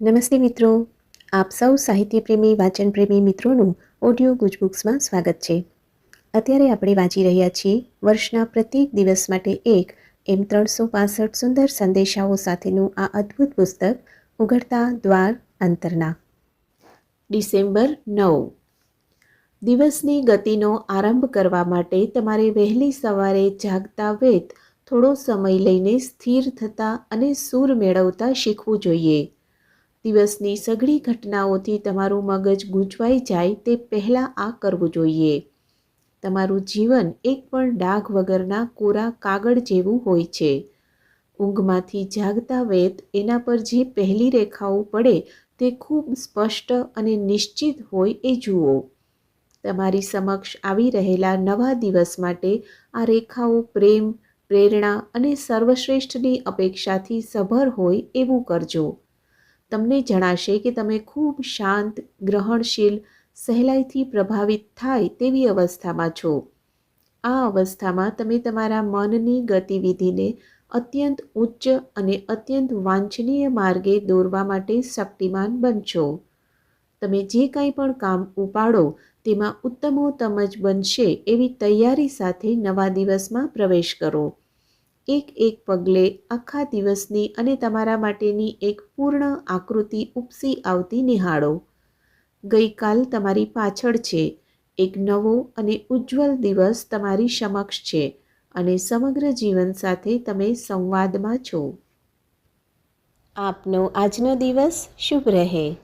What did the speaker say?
નમસ્તે મિત્રો. આપ સૌ સાહિત્યપ્રેમી, વાચનપ્રેમી મિત્રોનું ઓડિયો ગુજબુક્સમાં સ્વાગત છે. અત્યારે આપણે વાંચી રહ્યા છીએ વર્ષના પ્રત્યેક દિવસ માટે એક એમ ત્રણસો પાસઠ સુંદર સંદેશાઓ સાથેનું આ અદ્ભુત પુસ્તક, ઉઘડતા દ્વાર અંતરના. ડિસેમ્બર નવ. દિવસની ગતિનો આરંભ કરવા માટે તમારે વહેલી સવારે જાગતા વેત થોડો સમય લઈને સ્થિર થતા અને સૂર મેળવતા શીખવું જોઈએ. દિવસની સઘળી ઘટનાઓથી તમારું મગજ ગૂંચવાઈ જાય તે પહેલાં આ કરવું જોઈએ. તમારું જીવન એક પણ ડાઘ વગરના કોરા કાગળ જેવું હોય છે. ઊંઘમાંથી જાગતા વેત એના પર જે પહેલી રેખાઓ પડે તે ખૂબ સ્પષ્ટ અને નિશ્ચિત હોય એ જુઓ. તમારી સમક્ષ આવી રહેલા નવા દિવસ માટે આ રેખાઓ પ્રેમ, પ્રેરણા અને સર્વશ્રેષ્ઠની અપેક્ષાથી સભર હોય એવું કરજો. તમને જણાશે કે તમે ખૂબ શાંત, ગ્રહણશીલ, સહેલાઈથી પ્રભાવિત થાય તેવી અવસ્થામાં છો. આ અવસ્થામાં તમે તમારા મનની ગતિવિધિને અત્યંત ઉચ્ચ અને અત્યંત વાંછનીય માર્ગે દોરવા માટે શક્તિમાન બનશો. તમે જે કંઈ પણ કામ ઉપાડો, તેમાં ઉત્તમોત્તમ જ બનશે એવી તૈયારી સાથે નવા દિવસમાં પ્રવેશ કરો. એક એક પગલે આખા દિવસની અને તમારા માટેની એક પૂર્ણ આકૃતિ ઉપસી આવતી નિહાળો. ગઈકાલ તમારી પાછળ છે. એક નવો અને ઉજ્જવલ દિવસ તમારી સમક્ષ છે અને સમગ્ર જીવન સાથે તમે સંવાદમાં છો. આપનો આજનો દિવસ શુભ રહે.